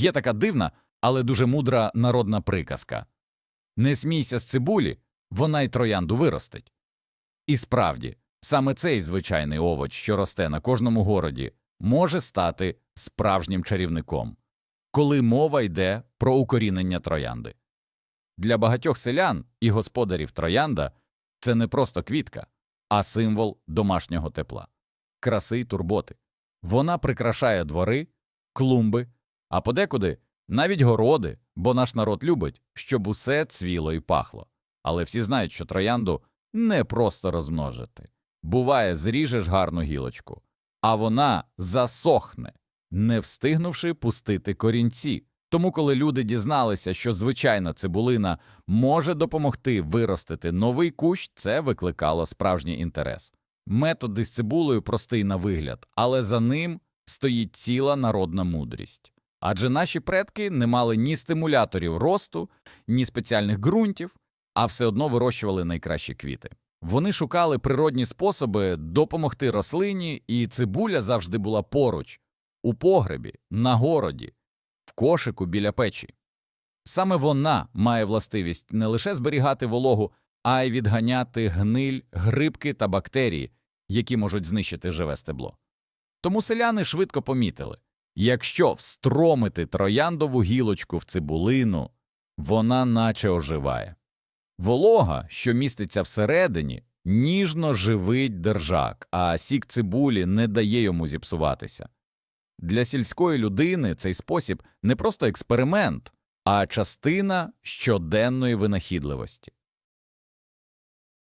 Є така дивна, але дуже мудра народна приказка Не смійся з цибулі, вона й троянду виростить. І справді, саме цей звичайний овоч, що росте на кожному городі, може стати справжнім чарівником, коли мова йде про укорінення троянди. Для багатьох селян і господарів троянда це не просто квітка, а символ домашнього тепла, краси й турботи. Вона прикрашає двори, клумби, а подекуди навіть городи, бо наш народ любить, щоб усе цвіло і пахло. Але всі знають, що троянду не просто розмножити. Буває, зріжеш гарну гілочку, а вона засохне, не встигнувши пустити корінці. Тому, коли люди дізналися, що звичайна цибулина може допомогти виростити новий кущ, це викликало справжній інтерес. Метод із цибулею простий на вигляд, але за ним стоїть ціла народна мудрість. Адже наші предки не мали ні стимуляторів росту, ні спеціальних ґрунтів, а все одно вирощували найкращі квіти. Вони шукали природні способи допомогти рослині, і цибуля завжди була поруч, у погребі, на городі, в кошику біля печі. Саме вона має властивість не лише зберігати вологу, а й відганяти гниль, грибки та бактерії, які можуть знищити живе стебло. Тому селяни швидко помітили якщо встромити трояндову гілочку в цибулину, вона наче оживає. Волога, що міститься всередині, ніжно живить держак, а сік цибулі не дає йому зіпсуватися. Для сільської людини цей спосіб не просто експеримент, а частина щоденної винахідливості.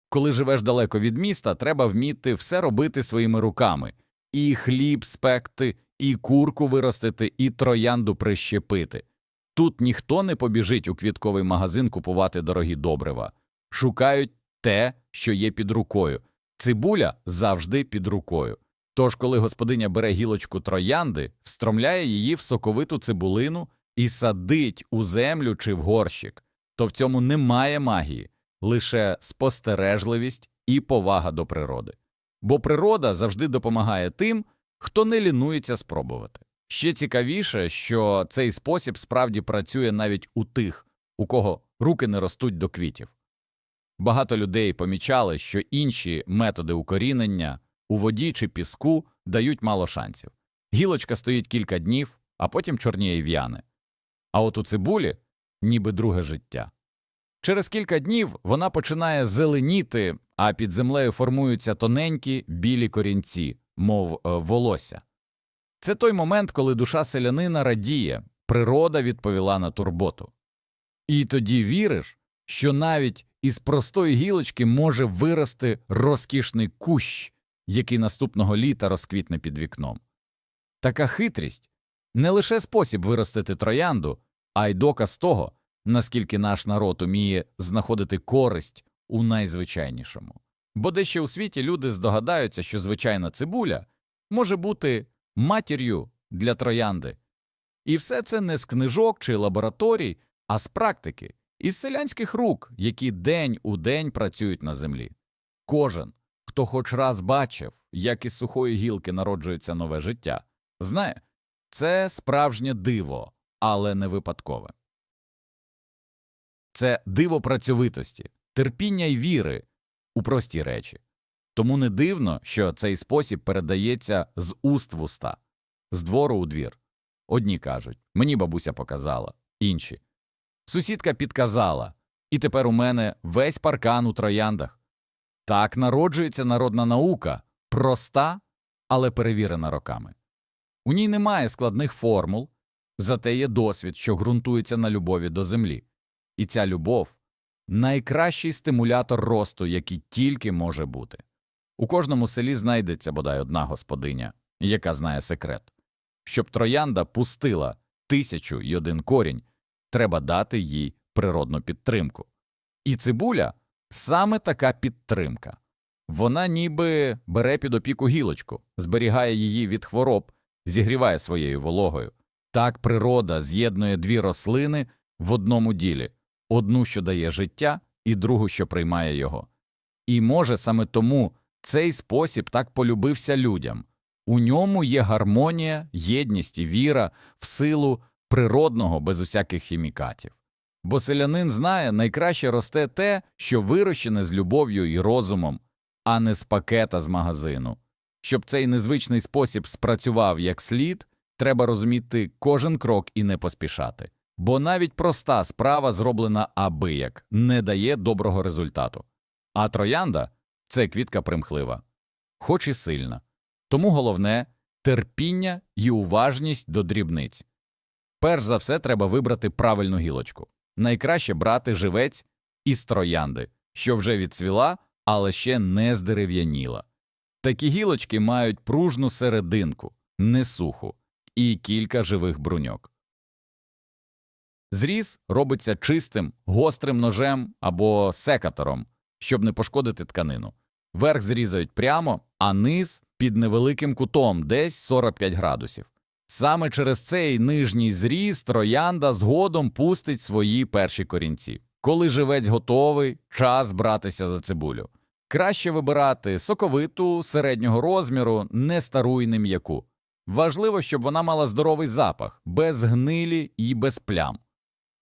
Коли живеш далеко від міста, треба вміти все робити своїми руками і хліб спекти, і курку виростити, і троянду прищепити. Тут ніхто не побіжить у квітковий магазин купувати дорогі добрива. Шукають те, що є під рукою. Цибуля завжди під рукою. Тож, коли господиня бере гілочку троянди, встромляє її в соковиту цибулину і садить у землю чи в горщик, то в цьому немає магії, лише спостережливість і повага до природи. Бо природа завжди допомагає тим, хто не лінується спробувати. Ще цікавіше, що цей спосіб справді працює навіть у тих, у кого руки не ростуть до квітів. Багато людей помічали, що інші методи укорінення у воді чи піску дають мало шансів. Гілочка стоїть кілька днів, а потім чорніє в'яне. А от у цибулі ніби друге життя. Через кілька днів вона починає зеленіти, а під землею формуються тоненькі білі корінці, мов е, волосся. Це той момент, коли душа селянина радіє, природа відповіла на турботу. І тоді віриш, що навіть із простої гілочки може вирости розкішний кущ, який наступного літа розквітне під вікном. Така хитрість не лише спосіб виростити троянду, а й доказ того, наскільки наш народ уміє знаходити користь у найзвичайнішому. Бо дещо у світі люди здогадаються, що звичайна цибуля може бути матір'ю для троянди. І все це не з книжок чи лабораторій, а з практики, із селянських рук, які день у день працюють на землі. Кожен, хто хоч раз бачив, як із сухої гілки народжується нове життя, знає, це справжнє диво, але не випадкове. Це диво працьовитості, терпіння й віри у прості речі. Тому не дивно, що цей спосіб передається з уст в уста, з двору у двір. Одні кажуть мені бабуся показала, інші. Сусідка підказала, і тепер у мене весь паркан у трояндах. Так народжується народна наука, проста, але перевірена роками. У ній немає складних формул, зате є досвід, що ґрунтується на любові до землі. І ця любов найкращий стимулятор росту, який тільки може бути. У кожному селі знайдеться бодай одна господиня, яка знає секрет. Щоб троянда пустила тисячу й один корінь, треба дати їй природну підтримку. І цибуля саме така підтримка. Вона ніби бере під опіку гілочку, зберігає її від хвороб, зігріває своєю вологою. Так природа з'єднує дві рослини в одному ділі одну, що дає життя, і другу, що приймає його. І може саме тому цей спосіб так полюбився людям у ньому є гармонія, єдність і віра в силу природного, без усяких хімікатів. Бо селянин знає, найкраще росте те, що вирощене з любов'ю і розумом, а не з пакета з магазину. Щоб цей незвичний спосіб спрацював як слід, треба розуміти кожен крок і не поспішати. Бо навіть проста справа, зроблена абияк, не дає доброго результату. А троянда це квітка примхлива, хоч і сильна. Тому головне терпіння і уважність до дрібниць. Перш за все треба вибрати правильну гілочку. Найкраще брати живець із троянди, що вже відцвіла, але ще не здерев'яніла. Такі гілочки мають пружну серединку, не суху, і кілька живих бруньок. Зріз робиться чистим, гострим ножем або секатором, щоб не пошкодити тканину. Верх зрізають прямо, а низ під невеликим кутом, десь 45 градусів. Саме через цей нижній зріз троянда згодом пустить свої перші корінці. Коли живець готовий, час братися за цибулю. Краще вибирати соковиту, середнього розміру, не стару і не м'яку. Важливо, щоб вона мала здоровий запах, без гнилі і без плям.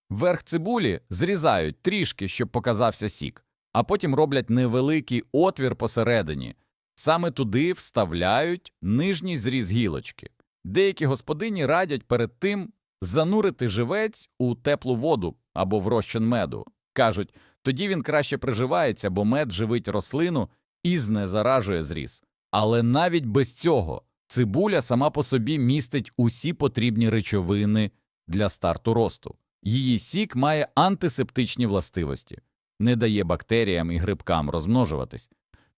Верх цибулі зрізають трішки, щоб показався сік, а потім роблять невеликий отвір посередині. Саме туди вставляють нижній зріз гілочки. Деякі господині радять перед тим занурити живець у теплу воду або в розчин меду. Кажуть, тоді він краще приживається, бо мед живить рослину і знезаражує зріз. Але навіть без цього цибуля сама по собі містить усі потрібні речовини для старту росту. Її сік має антисептичні властивості, не дає бактеріям і грибкам розмножуватись,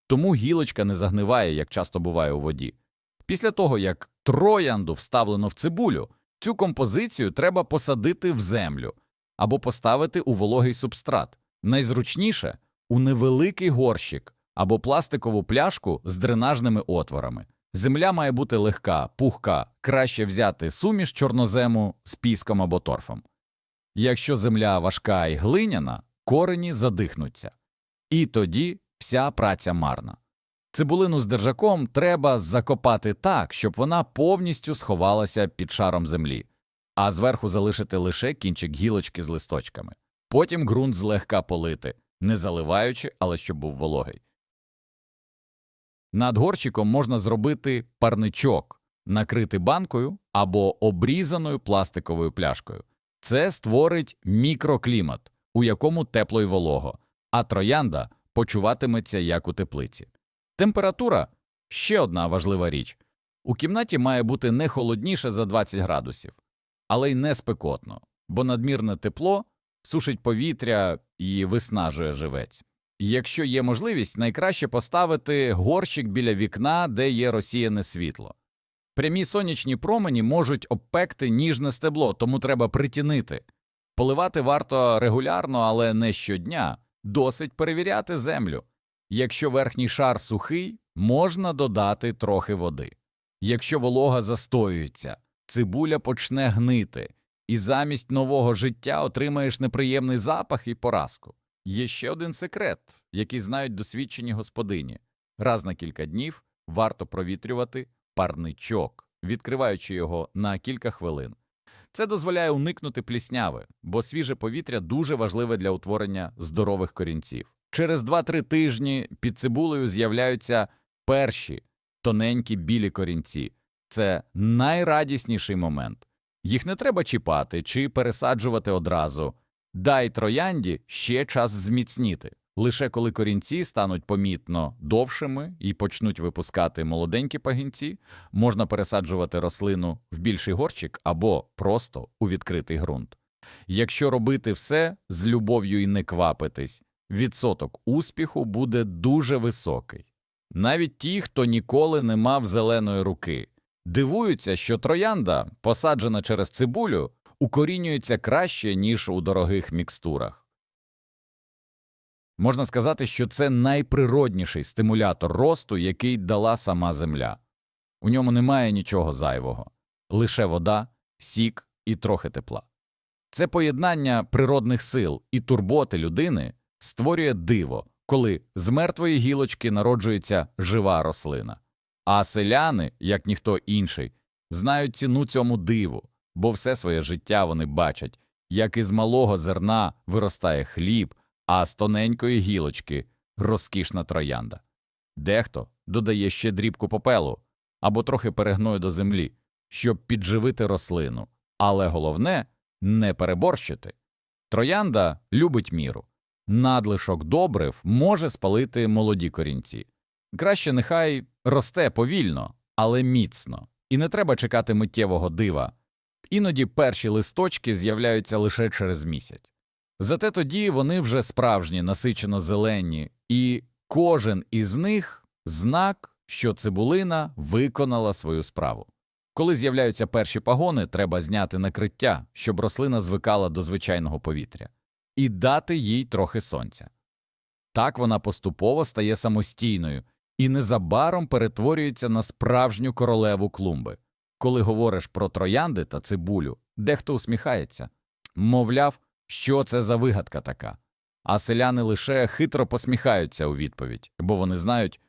тому гілочка не загниває, як часто буває у воді. Після того, як троянду вставлено в цибулю, цю композицію треба посадити в землю або поставити у вологий субстрат. Найзручніше у невеликий горщик або пластикову пляшку з дренажними отворами. Земля має бути легка, пухка, краще взяти суміш чорнозему з піском або торфом. Якщо земля важка і глиняна, корені задихнуться. І тоді вся праця марна. Цибулину з держаком треба закопати так, щоб вона повністю сховалася під шаром землі, а зверху залишити лише кінчик гілочки з листочками. Потім ґрунт злегка полити, не заливаючи, але щоб був вологий. Над горщиком можна зробити парничок, накрити банкою або обрізаною пластиковою пляшкою. Це створить мікроклімат, у якому тепло й волого, а троянда почуватиметься як у теплиці. Температура ще одна важлива річ. У кімнаті має бути не холодніше за 20 градусів, але й не спекотно, бо надмірне тепло сушить повітря і виснажує живець. Якщо є можливість, найкраще поставити горщик біля вікна, де є розсіяне світло. Прямі сонячні промені можуть обпекти ніжне стебло, тому треба притінити. Поливати варто регулярно, але не щодня, досить перевіряти землю. Якщо верхній шар сухий, можна додати трохи води. Якщо волога застоюється, цибуля почне гнити, і замість нового життя отримаєш неприємний запах і поразку. Є ще один секрет, який знають досвідчені господині. Раз на кілька днів варто провітрювати парничок, відкриваючи його на кілька хвилин. Це дозволяє уникнути плісняви, бо свіже повітря дуже важливе для утворення здорових корінців. Через 2-3 тижні під цибулею з'являються перші тоненькі білі корінці. Це найрадісніший момент. Їх не треба чіпати чи пересаджувати одразу. Дай троянді ще час зміцніти. Лише коли корінці стануть помітно довшими і почнуть випускати молоденькі пагінці, можна пересаджувати рослину в більший горщик або просто у відкритий ґрунт. Якщо робити все з любов'ю і не квапитись, відсоток успіху буде дуже високий. Навіть ті, хто ніколи не мав зеленої руки, дивуються, що троянда, посаджена через цибулю, укорінюється краще, ніж у дорогих мікстурах. Можна сказати, що це найприродніший стимулятор росту, який дала сама земля. У ньому немає нічого зайвого, лише вода, сік і трохи тепла. Це поєднання природних сил і турботи людини створює диво, коли з мертвої гілочки народжується жива рослина. А селяни, як ніхто інший, знають ціну цьому диву, бо все своє життя вони бачать, як із малого зерна виростає хліб, а з тоненької гілочки розкішна троянда. Дехто додає ще дрібку попелу або трохи перегною до землі, щоб підживити рослину, але головне не переборщити. Троянда любить міру. Надлишок добрив може спалити молоді корінці. Краще нехай росте повільно, але міцно, і не треба чекати миттєвого дива. Іноді перші листочки з'являються лише через місяць. Зате тоді вони вже справжні, насичено зелені, і кожен із них знак, що цибулина виконала свою справу. Коли з'являються перші пагони, треба зняти накриття, щоб рослина звикала до звичайного повітря, і дати їй трохи сонця. Так вона поступово стає самостійною і незабаром перетворюється на справжню королеву клумби. Коли говориш про троянди та цибулю, дехто усміхається, мовляв, що це за вигадка така. А селяни лише хитро посміхаються у відповідь, бо вони знають,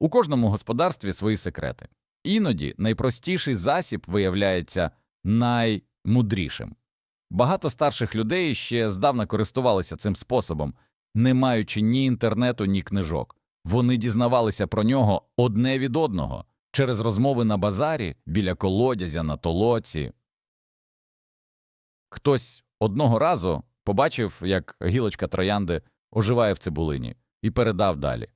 у кожному господарстві свої секрети. Іноді найпростіший засіб виявляється наймудрішим. Багато старших людей ще здавна користувалися цим способом, не маючи ні інтернету, ні книжок. Вони дізнавалися про нього одне від одного через розмови на базарі, біля колодязя, на толоці. Хтось одного разу побачив, як гілочка троянди оживає в цибулині, і передав далі.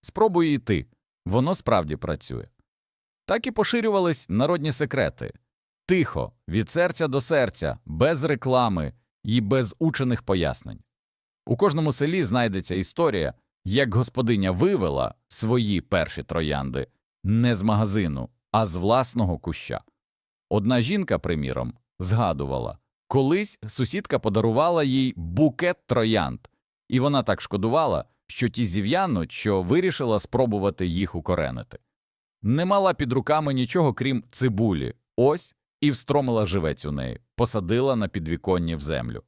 Спробуй і ти, воно справді працює. Так і поширювались народні секрети тихо, від серця до серця, без реклами і без учених пояснень. У кожному селі знайдеться історія, як господиня вивела свої перші троянди не з магазину, а з власного куща. Одна жінка, приміром, згадувала колись сусідка подарувала їй букет троянд, і вона так шкодувала, що ті зів'януть, що вирішила спробувати їх укоренити. Не мала під руками нічого крім цибулі, ось і встромила живець у неї, посадила на підвіконні в землю.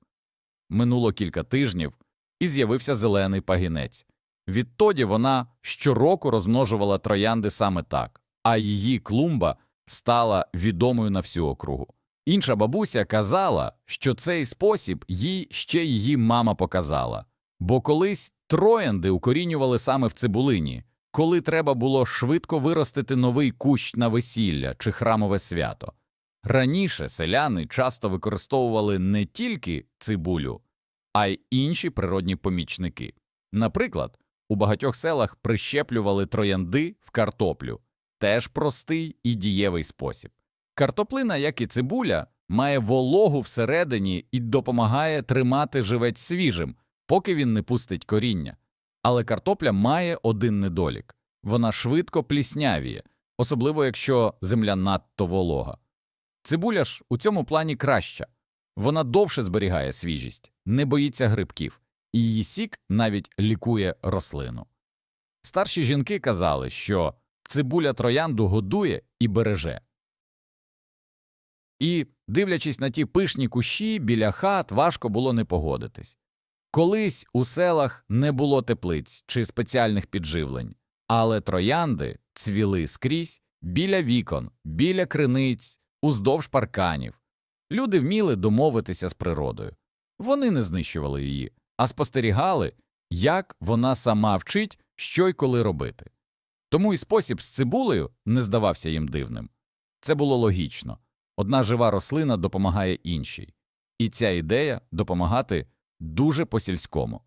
Минуло кілька тижнів, і з'явився зелений пагінець. Відтоді вона щороку розмножувала троянди саме так, а її клумба стала відомою на всю округу. Інша бабуся казала, що цей спосіб їй ще її мама показала, бо колись троянди укорінювали саме в цибулині, коли треба було швидко виростити новий кущ на весілля чи храмове свято. Раніше селяни часто використовували не тільки цибулю, а й інші природні помічники. Наприклад, у багатьох селах прищеплювали троянди в картоплю теж простий і дієвий спосіб. Картоплина, як і цибуля, має вологу всередині і допомагає тримати живець свіжим, поки він не пустить коріння. Але картопля має один недолік вона швидко пліснявіє, особливо якщо земля надто волога. Цибуля ж у цьому плані краща вона довше зберігає свіжість, не боїться грибків, і її сік навіть лікує рослину. Старші жінки казали, що цибуля троянду годує і береже. І, дивлячись на ті пишні кущі біля хат, важко було не погодитись. Колись у селах не було теплиць чи спеціальних підживлень, але троянди цвіли скрізь біля вікон, біля криниць, уздовж парканів. Люди вміли домовитися з природою. Вони не знищували її, а спостерігали, як вона сама вчить, що й коли робити. Тому і спосіб з цибулею не здавався їм дивним. Це було логічно одна жива рослина допомагає іншій, і ця ідея допомагати дуже по сільському.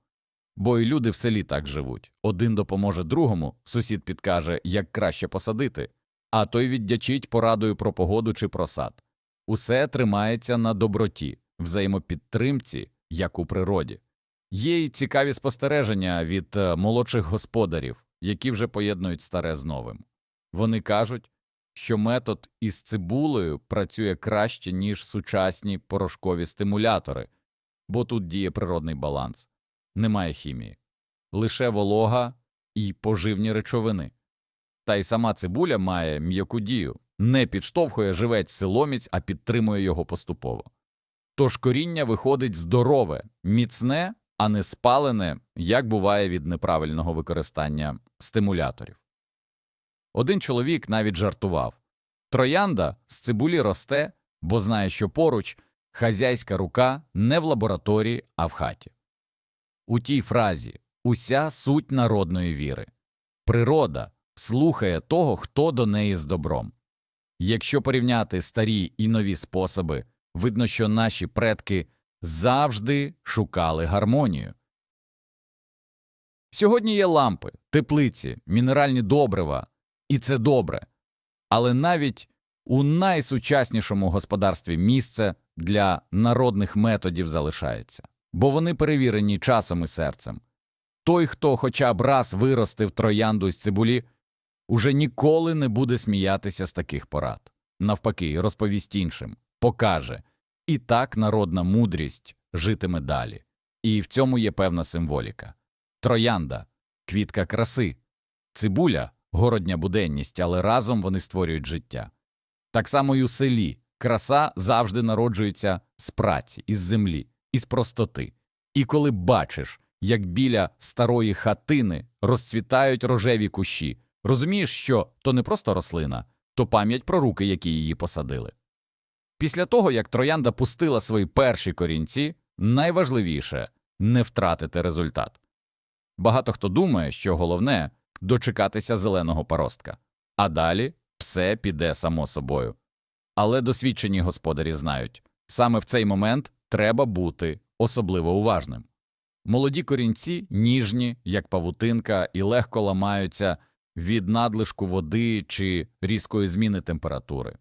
Бо й люди в селі так живуть один допоможе другому, сусід підкаже, як краще посадити, а той віддячить порадою про погоду чи про сад. Усе тримається на доброті, взаємопідтримці, як у природі. Є й цікаві спостереження від е, молодших господарів, які вже поєднують старе з новим. Вони кажуть, що метод із цибулею працює краще, ніж сучасні порошкові стимулятори, бо тут діє природний баланс, немає хімії, лише волога і поживні речовини. Та й сама цибуля має м'яку дію, не підштовхує живець силоміць, а підтримує його поступово. Тож коріння виходить здорове, міцне, а не спалене, як буває від неправильного використання стимуляторів. Один чоловік навіть жартував Троянда з цибулі росте, бо знає, що поруч хазяйська рука не в лабораторії, а в хаті. У тій фразі уся суть народної віри. Природа слухає того, хто до неї з добром. Якщо порівняти старі і нові способи, видно, що наші предки завжди шукали гармонію. Сьогодні є лампи, теплиці, мінеральні добрива, і це добре. Але навіть у найсучаснішому господарстві місце для народних методів залишається, бо вони перевірені часом і серцем. Той, хто хоча б раз виростив троянду з цибулі, уже ніколи не буде сміятися з таких порад. Навпаки, розповість іншим, покаже. І так народна мудрість житиме далі. І в цьому є певна символіка. Троянда квітка краси, цибуля городня буденність, але разом вони створюють життя. Так само й у селі краса завжди народжується з праці, із землі, із простоти. І коли бачиш, як біля старої хатини розцвітають рожеві кущі, розумієш, що то не просто рослина, то пам'ять про руки, які її посадили. Після того, як троянда пустила свої перші корінці, найважливіше не втратити результат. Багато хто думає, що головне дочекатися зеленого паростка, а далі все піде само собою. Але досвідчені господарі знають саме в цей момент треба бути особливо уважним. Молоді корінці ніжні, як павутинка, і легко ламаються від надлишку води чи різкої зміни температури.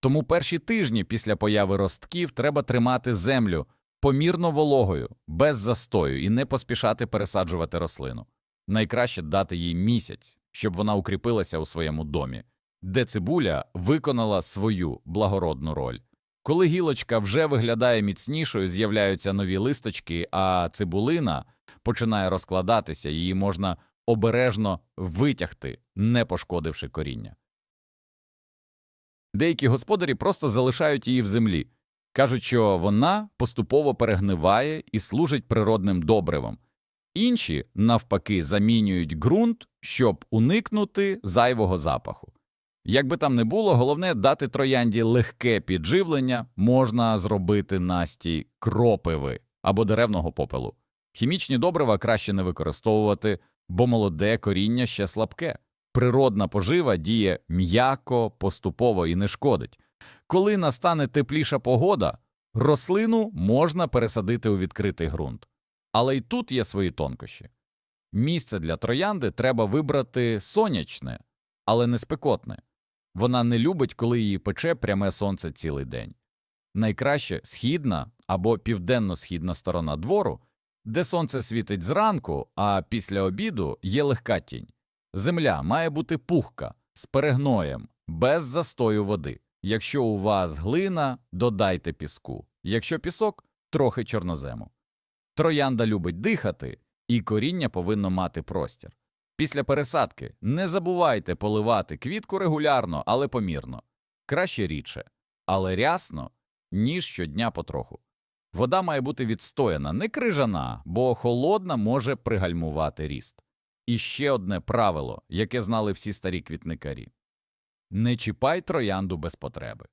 Тому перші тижні після появи ростків треба тримати землю помірно вологою, без застою і не поспішати пересаджувати рослину. Найкраще дати їй місяць, щоб вона укріпилася у своєму домі, де цибуля виконала свою благородну роль. Коли гілочка вже виглядає міцнішою, з'являються нові листочки, а цибулина починає розкладатися, її можна обережно витягти, не пошкодивши коріння. Деякі господарі просто залишають її в землі, кажуть, що вона поступово перегниває і служить природним добривом. Інші, навпаки, замінюють ґрунт, щоб уникнути зайвого запаху. Як би там не було, головне дати троянді легке підживлення можна зробити настій кропиви або деревного попелу. Хімічні добрива краще не використовувати, бо молоде коріння ще слабке. Природна пожива діє м'яко, поступово і не шкодить. Коли настане тепліша погода, рослину можна пересадити у відкритий ґрунт. Але й тут є свої тонкощі. Місце для троянди треба вибрати сонячне, але не спекотне. Вона не любить, коли її пече пряме сонце цілий день. Найкраще східна або південно-східна сторона двору, де сонце світить зранку, а після обіду є легка тінь. Земля має бути пухка, з перегноєм, без застою води. Якщо у вас глина, додайте піску, якщо пісок трохи чорнозему. Троянда любить дихати, і коріння повинно мати простір. Після пересадки не забувайте поливати квітку регулярно, але помірно. Краще рідше, але рясно, ніж щодня потроху. Вода має бути відстояна, не крижана, бо холодна може пригальмувати ріст. І ще одне правило, яке знали всі старі квітникарі не чіпай троянду без потреби.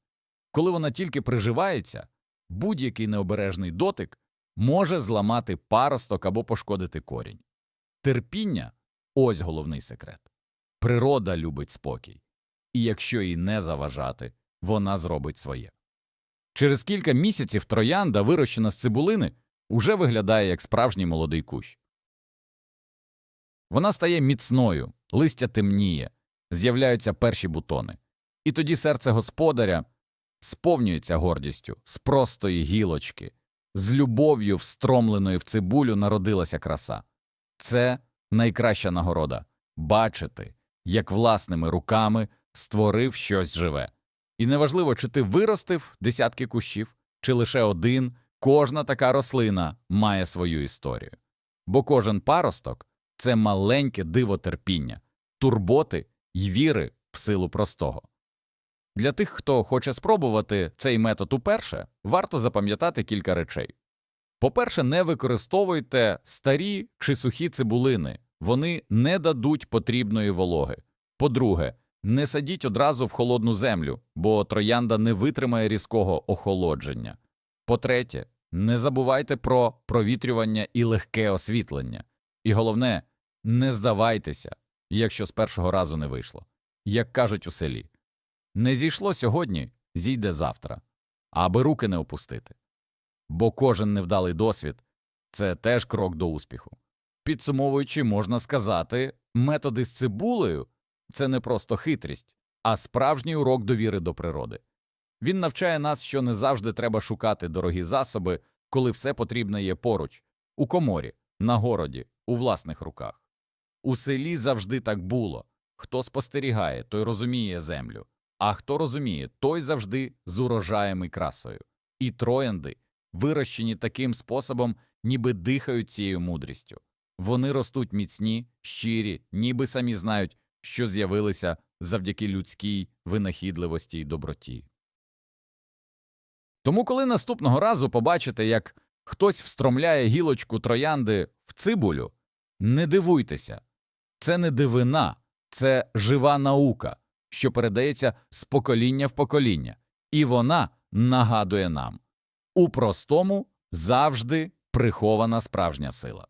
Коли вона тільки приживається, будь-який необережний дотик може зламати паросток або пошкодити корінь. Терпіння ось головний секрет. Природа любить спокій, і якщо їй не заважати, вона зробить своє. Через кілька місяців троянда, вирощена з цибулини, уже виглядає як справжній молодий кущ. Вона стає міцною, листя темніє, з'являються перші бутони. І тоді серце господаря сповнюється гордістю з простої гілочки, з любов'ю, встромленою в цибулю, народилася краса. Це найкраща нагорода бачити, як власними руками створив щось живе. І неважливо, чи ти виростив десятки кущів, чи лише один, кожна така рослина має свою історію. Бо кожен паросток це маленьке диво терпіння, турботи й віри в силу простого. Для тих, хто хоче спробувати цей метод уперше, варто запам'ятати кілька речей. По-перше, не використовуйте старі чи сухі цибулини, вони не дадуть потрібної вологи. По-друге, Не садіть одразу в холодну землю, бо троянда не витримає різкого охолодження. По-третє, не забувайте про провітрювання і легке освітлення. І головне, не здавайтеся, якщо з першого разу не вийшло. Як кажуть у селі, не зійшло сьогодні, зійде завтра, аби руки не опустити. Бо кожен невдалий досвід це теж крок до успіху. Підсумовуючи, можна сказати, методи з цибулею це не просто хитрість, а справжній урок довіри до природи. Він навчає нас, що не завжди треба шукати дорогі засоби, коли все потрібне є поруч, у коморі, на городі, у власних руках. У селі завжди так було хто спостерігає, той розуміє землю, а хто розуміє, той завжди з урожаєм і красою. І троянди, вирощені таким способом, ніби дихають цією мудрістю. Вони ростуть міцні, щирі, ніби самі знають, що з'явилися завдяки людській винахідливості й доброті. Тому, коли наступного разу побачите, як хтось встромляє гілочку троянди в цибулю, не дивуйтеся це не дивина, це жива наука, що передається з покоління в покоління, і вона нагадує нам у простому завжди прихована справжня сила.